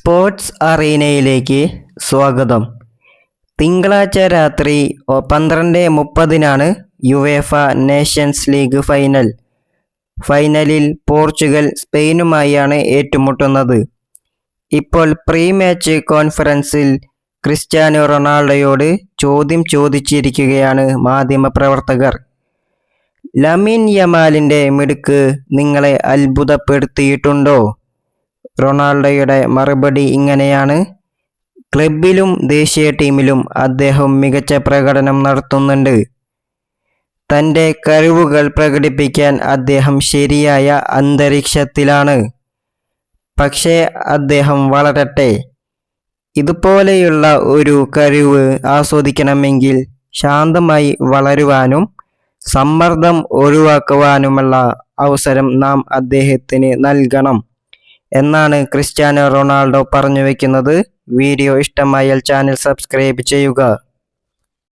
Sports അറീനയിലേക്ക് സ്വാഗതം. തിങ്കളാഴ്ച രാത്രി പന്ത്രണ്ട് മുപ്പതിനാണ് യുവേഫ നേഷൻസ് ലീഗ് ഫൈനൽ. ഫൈനലിൽ പോർച്ചുഗൽ സ്പെയിനുമായാണ് ഏറ്റുമുട്ടുന്നത്. ഇപ്പോൾ പ്രീ മാച്ച് കോൺഫറൻസിൽ ക്രിസ്ത്യാനോ റൊണാൾഡോയോട് ചോദ്യം ചോദിച്ചിരിക്കുകയാണ് മാധ്യമപ്രവർത്തകർ. ലമിൻ യമാലിന്റെ മിടുക്ക് നിങ്ങളെ അത്ഭുതപ്പെടുത്തിയിട്ടുണ്ടോ? റൊണാൾഡോയുടെ മറുപടി ഇങ്ങനെയാണ്. ക്ലബിലും ദേശീയ ടീമിലും അദ്ദേഹം മികച്ച പ്രകടനം നടത്തുന്നുണ്ട്. തന്റെ കഴിവുകൾ പ്രകടിപ്പിക്കാൻ അദ്ദേഹം ശരിയായ അന്തരീക്ഷത്തിലാണ്. പക്ഷേ അദ്ദേഹം വളരട്ടെ. ഇതുപോലെയുള്ള ഒരു കഴിവ് ആസ്വദിക്കണമെങ്കിൽ ശാന്തമായി വളരുവാനും സമ്മർദ്ദം ഒഴിവാക്കുവാനുമുള്ള അവസരം നാം അദ്ദേഹത്തിന് നൽകണം. എന്നാണ് ക്രിസ്ത്യാനോ റൊണാൾഡോ പറഞ്ഞു വെക്കുന്നത്. വീഡിയോ ഇഷ്ടമായാൽ ചാനൽ സബ്സ്ക്രൈബ് ചെയ്യുക.